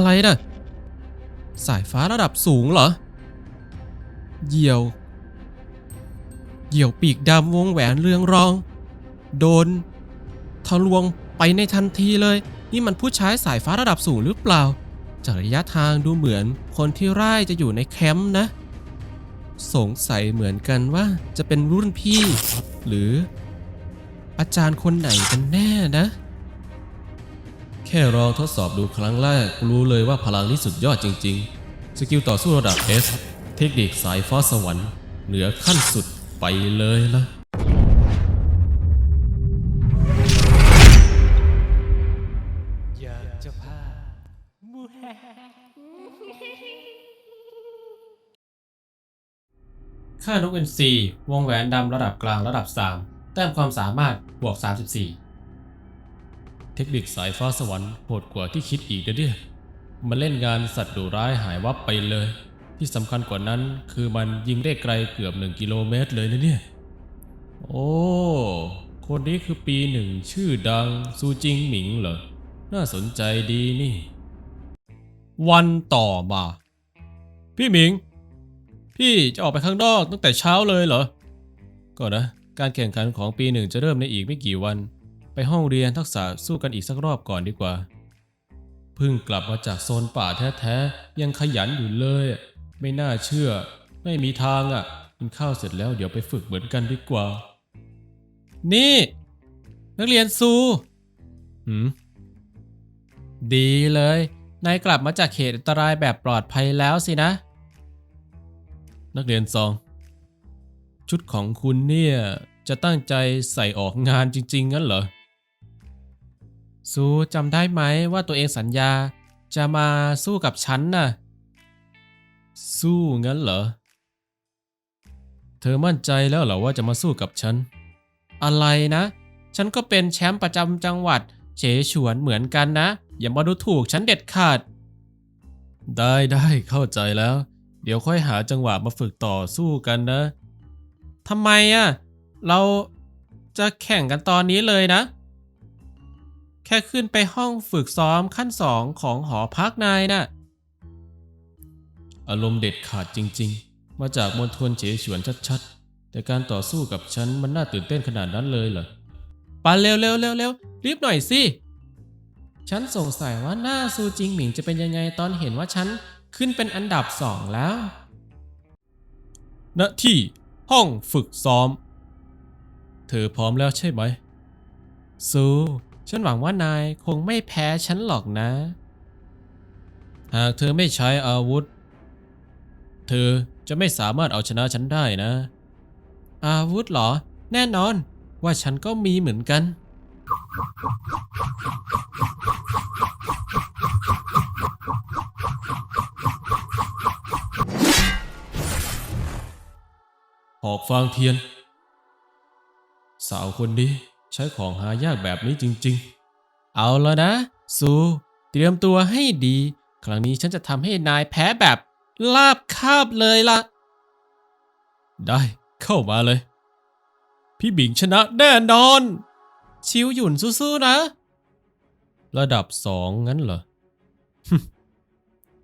อะไรนะสายฟ้าระดับสูงเหรอ เหยี่ยว เหยี่ยวปีกดำวงแหวนเรืองรอง โดน ทะลวงไปในทันทีเลย นี่มันผู้ใช้สายฟ้าระดับสูงหรือเปล่า จากระยะทางดูเหมือนคนที่ร่ายจะอยู่ในแคมป์นะ สงสัยเหมือนกันว่าจะเป็นรุ่นพี่ หรือ อาจารย์คนไหนกันแน่นะ แค่ลองทดสอบดูครั้งแรกรู้เลยว่าพลังนี้สุดยอดจริง ๆ สกิลต่อสู้ระดับ S เทคนิคสายฟ้าสวรรค์ เหนือขั้นสุดไปเลยละอยากจะพาค่านกเอ็นซีวงแหวนดำระดับกลางระดับ 3 แต้มความสามารถบวก 34 ทคนิคสายฟ้าสวรรค์โหดกว่าที่คิดอีกนะเนี่ยมันเล่นงานสัตว์ดุร้ายหายวับไปเลย ที่สำคัญกว่านั้นคือมันยิงได้ไกลเกือบ1กิโลเมตรเลยนะเนี่ย โอ้ คนนี้คือปีหนึ่งชื่อดังซูจิงหมิงเหรอ น่าสนใจดีนี่ วันต่อมา พี่หมิง พี่จะออกไปข้างนอกตั้งแต่เช้าเลยเหรอ ก็นะ การแข่งขันของปีหนึ่งจะเริ่มในอีกไม่กี่วัน ไปห้องเรียนทักษะสู้กันอีกสักรอบก่อนดีกว่า เพิ่งกลับมาจากโซนป่าแท้ๆ ยังขยันอยู่เลยอะไม่น่าเชื่อ ไม่มีทางอะ กินข้าวเสร็จแล้วเดี๋ยวไปฝึกเหมือนกันดีกว่า นี่ นักเรียนซูหืมดีเลย นายกลับมาจากเขตอันตรายแบบปลอดภัยแล้วสินะ นักเรียนซอง ชุดของคุณเนี่ยจะตั้งใจใส่ออกงานจริง ๆ งั้นเหรอ ซูจำได้ไหมว่าตัวเองสัญญาจะมาสู้กับฉันน่ะ สู้งั้นเหรอ เธอมั่นใจแล้วเหรอว่าจะมาสู้กับฉัน อะไรนะ ฉันก็เป็นแชมป์ประจำจังหวัด เฉฉวนเหมือนกันนะ อย่ามาดูถูกฉันเด็ดขาด ได้ได้เข้าใจแล้ว เดี๋ยวค่อยหาจังหวะมาฝึกต่อสู้กันนะทำไมอะ เราจะแข่งกันตอนนี้เลยนะ ค่ขึ้นไปห้องฝึกซ้อมขั้นสองของหอพักนายน่ะ อารมณ์เด็ดขาดจริง ๆ มาจากมณฑลเฉฉวนชัดๆ แต่การต่อสู้กับฉันมันน่าตื่นเต้นขนาดนั้นเลยเหรอปาเร็วเร็วเร็วเร็วรีบหน่อยสิ ฉันสงสัยว่าหน้าซูจิงหมิงจะเป็นยังไงตอนเห็นว่าฉันขึ้นเป็นอันดับสองแล้วณที่ห้องฝึกซ้อม เธอพร้อมแล้วใช่ไหมซู ฉันหวังว่านายคงไม่แพ้ฉันหรอกนะ หากเธอไม่ใช้อาวุธ เธอจะไม่สามารถเอาชนะฉันได้นะ อาวุธเหรอ แน่นอนว่าฉันก็มีเหมือนกัน หอกฟางเทียน สาวคนนี้ ใช้ของหายากแบบนี้จริงๆ เอาแล้วนะ ซู เตรียมตัวให้ดี ครั้งนี้ฉันจะทำให้นายแพ้แบบลาบคาบเลยล่ะ ได้เข้ามาเลย พี่บิงชนะแน่นอน ชิวหยุ่นสู้ๆนะ ระดับสองงั้นเหรอ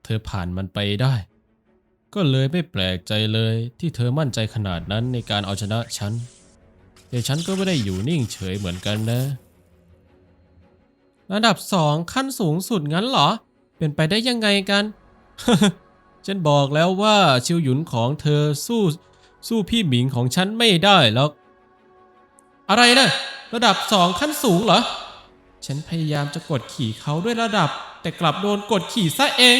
เธอผ่านมันไปได้ ก็เลยไม่แปลกใจเลยที่เธอมั่นใจขนาดนั้นในการเอาชนะฉัน แต่ฉันก็ไม่ได้อยู่นิ่งเฉยเหมือนกันนะ ระดับสองขั้นสูงสุดงั้นเหรอ เป็นไปได้ยังไงกัน ฉันบอกแล้วว่าชิวหยุนของเธอสู้สู้พี่หมิงของฉันไม่ได้หรอก อะไรนะระดับสองขั้นสูงเหรอ ฉันพยายามจะกดขี่เขาด้วยระดับ แต่กลับโดนกดขี่ซะเอง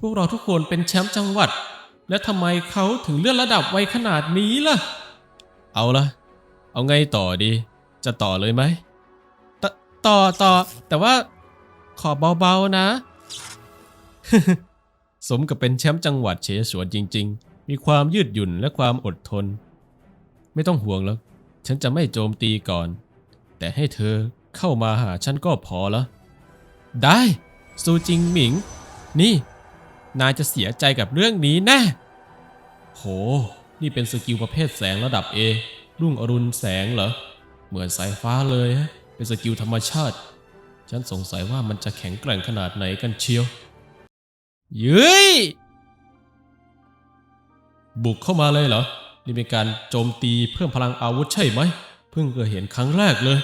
พวกเราทุกคนเป็นแชมป์จังหวัด และทำไมเขาถึงเลื่อนระดับไวขนาดนี้ล่ะ เอาละเอาไงต่อดี จะต่อเลยไหมตต่อต่อ แต่ว่าขอเบาๆนะ สมกับเป็นแชมป์จังหวัดเฉฉวนจริง ๆ มีความยืดหยุ่นและความอดทน ไม่ต้องห่วงแล้ว ฉันจะไม่โจมตีก่อน แต่ให้เธอเข้ามาหาฉันก็พอแล้วได้ซูจิงหมิง นี่ นายจะเสียใจกับเรื่องนี้แน่โห นี่เป็นสกิลประเภทแสงระดับ A รุ่งอรุณแสงเหรอ เหมือนสายฟ้าเลยฮะ เป็นสกิลธรรมชาติ ฉันสงสัยว่ามันจะแข็งแกร่งขนาดไหนกันเชียวเย้ยบุกเข้ามาเลยเหรอ นี่เป็นการโจมตีเพิ่มพลังอาวุธใช่ไหม เพิ่งเคยเห็นครั้งแรกเลย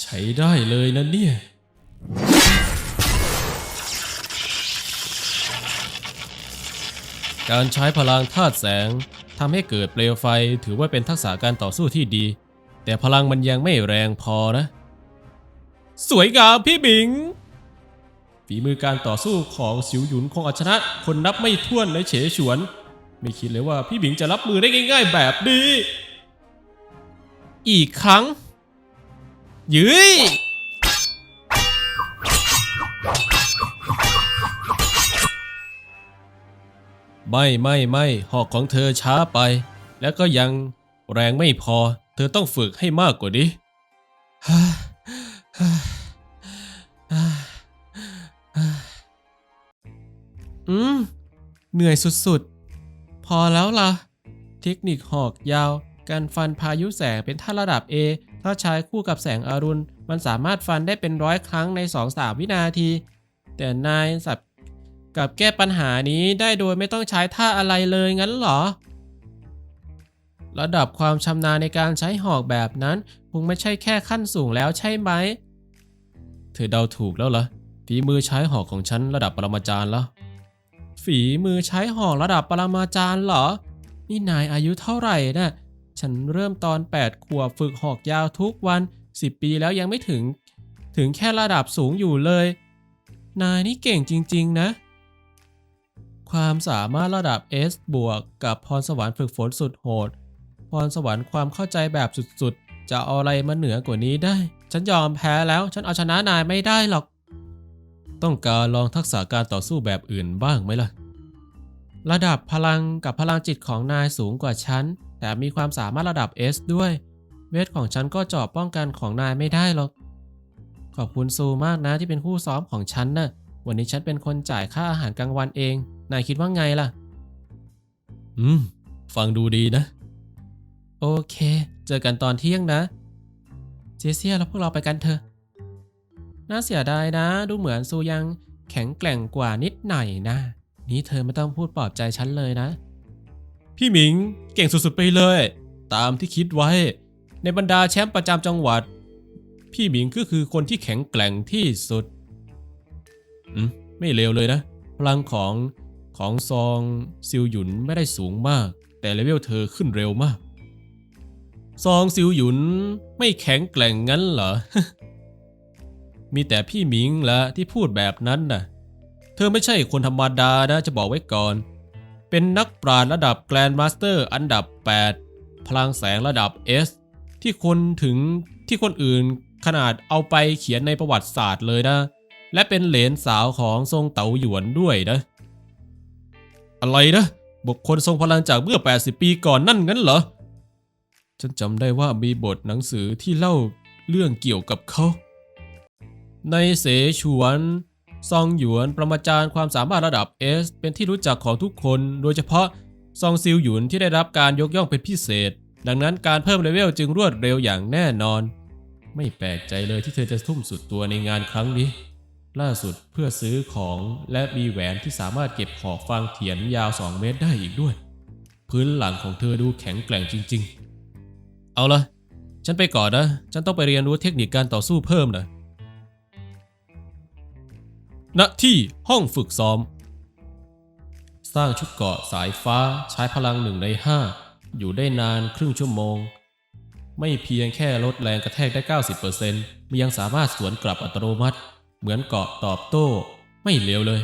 ใช้ได้เลยนะเนี่ย การใช้พลังธาตุแสงทำให้เกิดเปลวไฟถือว่าเป็นทักษะการต่อสู้ที่ดี แต่พลังมันยังไม่แรงพอนะ สวยงามพี่บิง ฝีมือการต่อสู้ของสิวหยุนคงอาชนะ คนนับไม่ถ้วนในเฉฉวน ไม่คิดเลยว่าพี่บิงจะรับมือได้ง่าย ๆ แบบนี้ อีกครั้ง ยืย ไม่ไม่ไม่หอกของเธอช้าไป แล้วก็ยังแรงไม่พอ เธอต้องฝึกให้มากกว่านี้อืม เหนื่อยสุดๆ พอแล้วล่ะ เทคนิคหอกยาว การฟันพายุแสงเป็นท่าระดับ A ถ้าใช้คู่กับแสงอรุณ มันสามารถฟันได้เป็นร้อยครั้งใน 2-3 วินาที แต่นายสับ กับแก้ปัญหานี้ได้โดยไม่ต้องใช้ท่าอะไรเลยงั้นเหรอ ระดับความชำนาญในการใช้หอกแบบนั้นคงไม่ใช่แค่ขั้นสูงแล้วใช่ไหม เธอเดาถูกแล้วเหรอฝีมือใช้หอกของฉันระดับปรมาจารย์แล้วฝีมือใช้หอกระดับปรมาจารย์เหรอ นี่นายอายุเท่าไหร่น่ะฉันเริ่มตอน 8 ขวบฝึกหอกยาวทุกวัน 10 ปีแล้วยังไม่ถึง ถึงแค่ระดับสูงอยู่เลย นายนี่เก่งจริง ๆ นะ ความสามารถระดับ S บวกกับพรสวรรค์ฝึกฝนสุดโหด พรสวรรค์ความเข้าใจแบบสุดๆ จะเอาอะไรมาเหนือกว่านี้ได้ ฉันยอมแพ้แล้ว ฉันเอาชนะนายไม่ได้หรอก ต้องการลองทักษะการต่อสู้แบบอื่นบ้างไหมล่ะ ระดับพลังกับพลังจิตของนายสูงกว่าฉัน แต่มีความสามารถระดับ S ด้วย เวทของฉันก็เจอบป้องกันของนายไม่ได้หรอก ขอบคุณซูมากนะที่เป็นคู่ซ้อมของฉันนะ่ะวันนี้ฉันเป็นคนจ่ายค่าอาหารกลางวันเอง นายคิดว่าไงล่ะ อืม ฟังดูดีนะ โอเค เจอกันตอนเที่ยงนะ เจเซียแล้วพวกเราไปกันเถอะ น่าเสียดายนะ ดูเหมือนซูยังแข็งแกร่งกว่านิดหน่อยนะ นี่เธอไม่ต้องพูดปลอบใจฉันเลยนะ พี่หมิงเก่งสุดๆไปเลย ตามที่คิดไว้ ในบรรดาแชมป์ประจำจังหวัด พี่หมิงก็คือคนที่แข็งแกร่งที่สุด อืม ไม่เลวเลยนะ พลังของ ของซองซิลหยุนไม่ได้สูงมาก แต่เลเวลเธอขึ้นเร็วมาก ซองซิลหยุนไม่แข็งแกร่งงั้นเหรอ มีแต่พี่หมิงละที่พูดแบบนั้นน่ะ เธอไม่ใช่คนธรรมดานะจะบอกไว้ก่อน เป็นนักปราชญ์ระดับแกรนด์มาสเตอร์อันดับ 8 พลังแสงระดับ S ที่คนถึงที่คนอื่นขนาดเอาไปเขียนในประวัติศาสตร์เลยนะ และเป็นเหลนสาวของทรงเต๋าหยวนด้วยนะ อะไรนะ บุคคลทรงพลังจากเมื่อ 80 ปีก่อนนั่นงั้นเหรอ ฉันจำได้ว่ามีบทหนังสือที่เล่าเรื่องเกี่ยวกับเขา ในเสฉวนซองหยวนประมาจารย์ความสามารถระดับ S เป็นที่รู้จักของทุกคน โดยเฉพาะซองซิลหยุนที่ได้รับการยกย่องเป็นพิเศษ ดังนั้นการเพิ่มเลเวลจึงรวดเร็วอย่างแน่นอน ไม่แปลกใจเลยที่เธอจะทุ่มสุดตัวในงานครั้งนี้ ล่าสุดเพื่อซื้อของและมีแหวนที่สามารถเก็บหอกฟางเถียนยาว 2 เมตรได้อีกด้วย พื้นหลังของเธอดูแข็งแกร่งจริง ๆ เอาละฉันไปก่อนนะ ฉันต้องไปเรียนรู้เทคนิคการต่อสู้เพิ่มนะณที่ห้องฝึกซ้อม สร้างชุดเกาะสายฟ้าใช้พลังหนึ่งในห้าอยู่ได้นานครึ่งชั่วโมง ไม่เพียงแค่ลดแรงกระแทกได้ 90%มันยังสามารถสวนกลับอัตโนมัติ เหมือนเกาะตอบโต้ ไม่เลวเลย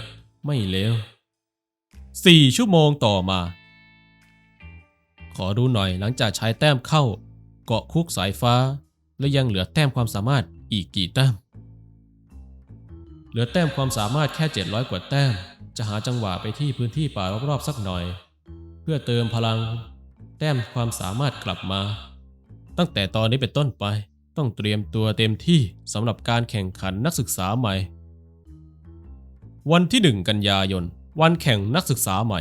ไม่เลว4ชั่วโมงต่อมา ขอดูหน่อยหลังจากใช้แต้มเข้า เกาะคุกสายฟ้า และยังเหลือแต้มความสามารถอีกกี่แต้ม เหลือแต้มความสามารถแค่ 700 กว่าแต้ม จะหาจังหวะไปที่พื้นที่ป่ารอบๆสักหน่อย เพื่อเติมพลัง แต้มความสามารถกลับมา ตั้งแต่ตอนนี้เป็นต้นไป ต้องเตรียมตัวเต็มที่สำหรับการแข่งขันนักศึกษาใหม่ วันที่ 1 กันยายน วันแข่งนักศึกษาใหม่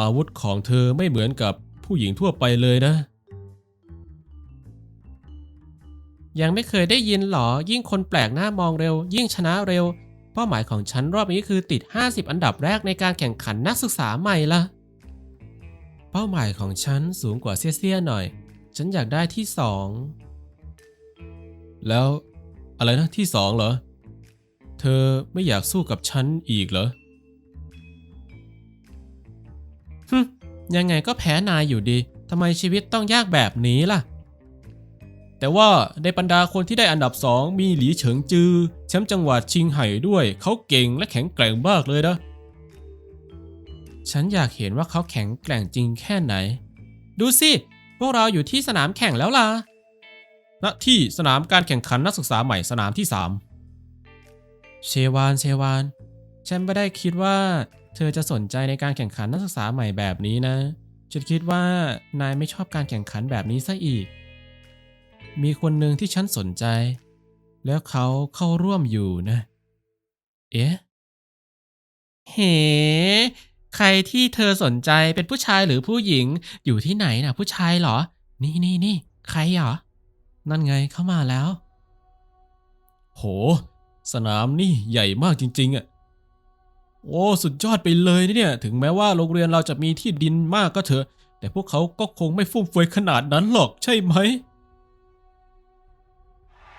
อาวุธของเธอไม่เหมือนกับผู้หญิงทั่วไปเลยนะ ยังไม่เคยได้ยินหรอ ยิ่งคนแปลกหน้ามองเร็ว ยิ่งชนะเร็ว เป้าหมายของฉันรอบนี้คือติด 50 อันดับแรกในการแข่งขันนักศึกษาใหม่ละเป้าหมายของฉันสูงกว่าเสี้ยๆหน่อย ฉันอยากได้ที่สอง แล้วอะไรนะที่สองเหรอ เธอไม่อยากสู้กับฉันอีกเหรอฮึยังไงก็แพ้นายอยู่ดี ทำไมชีวิตต้องยากแบบนี้ล่ะ แต่ว่าในบรรดาคนที่ได้อันดับสองมีหลีเฉิงจือ แชมป์จังหวัดชิงไห่ด้วย เขาเก่งและแข็งแกร่งมากเลยนะ ฉันอยากเห็นว่าเขาแข็งแกร่งจริงแค่ไหน ดูสิ วกเราอยู่ที่สนามแข่งแล้วล่ะ ณ ที่สนามการแข่งขันนักศึกษาใหม่สนามที่ 3 เชวานเชวาน ฉันไม่ได้คิดว่า เธอจะสนใจในการแข่งขันนักศึกษาใหม่แบบนี้นะ ฉันคิดว่านายไม่ชอบการแข่งขันแบบนี้ซะอีก มีคนหนึ่งที่ฉันสนใจ แล้วเขาเข้าร่วมอยู่นะ เอ๊ะ เฮ้ ใครที่เธอสนใจเป็นผู้ชายหรือผู้หญิงอยู่ที่ไหนนะผู้ชายเหรอ นี่นี่นี่ใครเหรอ นั่นไงเข้ามาแล้ว โห สนามนี่ใหญ่มากจริง ๆอะโอ้สุดยอดไปเลยนะเนี่ย ถึงแม้ว่าโรงเรียนเราจะมีที่ดินมากก็เถอะ แต่พวกเขาก็คงไม่ฟุ่มเฟือยขนาดนั้นหรอกใช่ไหม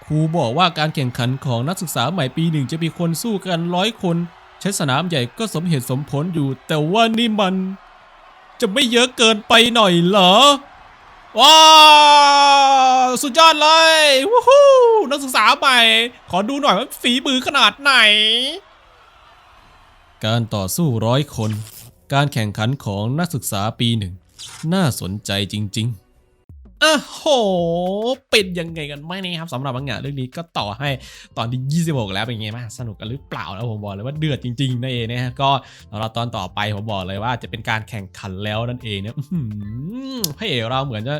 ครูบอกว่าการแข่งขันของนักศึกษาใหม่ปีหนึ่งจะมีคนสู้กันร้อยคน ใช้สนามใหญ่ก็สมเหตุสมผลอยู่ แต่ว่านี่มัน จะไม่เยอะเกินไปหน่อยเหรอ ว้าวสุดยอดเลยวู้ฮู้นักศึกษาใหม่ ขอดูหน่อยว่าฝีมือขนาดไหน การต่อสู้ร้อยคน การแข่งขันของนักศึกษาปีหนึ่ง น่าสนใจจริง ๆ อ้โห เป็นยังไงกันไม่นี่ครับสำหรับมังงะเรื่องนี้ก็ต่อให้ตอนที่ 26 แล้วเป็นไงบ้างสนุกกันหรือเปล่าแล้วผมบอกเลยว่าเดือดจริงๆนั่นเองนะฮะก็สำหรับตอนต่อไปผมบอกเลยว่าจะเป็นการแข่งขันแล้วนั่นเองเนี่ยพระเอกเราเหมือนจะ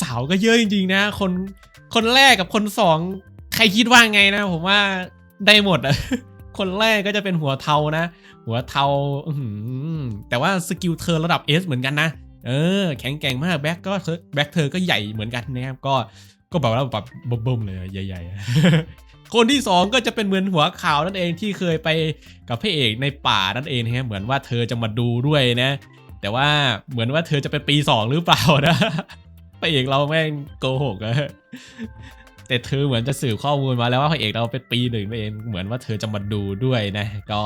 สาวก็เยอะจริงๆนะ คนคนแรกกับคนสองใครคิดว่าไงนะ ผมว่าได้หมดอะคนแรกก็จะเป็นหัวเทานะ หัวเทาแต่ว่าสกิลเธอระดับ S เหมือนกันนะ เออ แข็งแกร่งมากแบ็คก็แบ็คเธอก็ใหญ่เหมือนกันนะครับ ก็ก็แบบว่าแบบบึ้มๆเลยใหญ่ๆ คนที่สองก็จะเป็นเหมือนหัวข่าวนั่นเองที่เคยไปกับพระเอกในป่านั่นเองนะฮะเหมือนว่าเธอจะมาดูด้วยนะ แต่ว่าเหมือนว่าเธอจะเป็นปีสองหรือเปล่านะพระเอกเราแม่งโกหกอะแต่เธอเหมือนจะสื่อข้อมูลมาแล้วว่าพระเอกเราเป็นปีหนึ่งนั่นเองเหมือนว่าเธอจะมาดูด้วยนะ ก็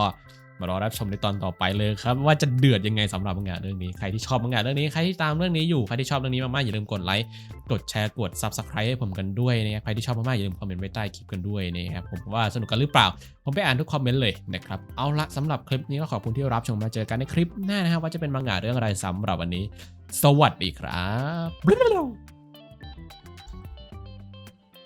มารอรับชมในตอนต่อไปเลยครับ ว่าจะเดือดยังไงสำหรับมังงะเรื่องนี้ใครที่ชอบมังงะเรื่องนี้ใครที่ตามเรื่องนี้อยู่ใครที่ชอบเรื่องนี้มากๆอย่าลืมกดไลค์กดแชร์กด subscribe ให้ผมกันด้วยนะครับใครที่ชอบมากๆอย่าลืมคอมเมนต์ไว้ใต้คลิปกันด้วยนะครับผมว่าสนุกกันหรือเปล่า ผมไปอ่านทุกคอมเมนต์เลยนะครับเอาละสำหรับคลิปนี้ก็ขอบคุณที่รับชมมาเจอกันในคลิปหน้านะครับว่าจะเป็นมังงะเรื่องอะไรสำหรับวันนี้ สวัสดีครับ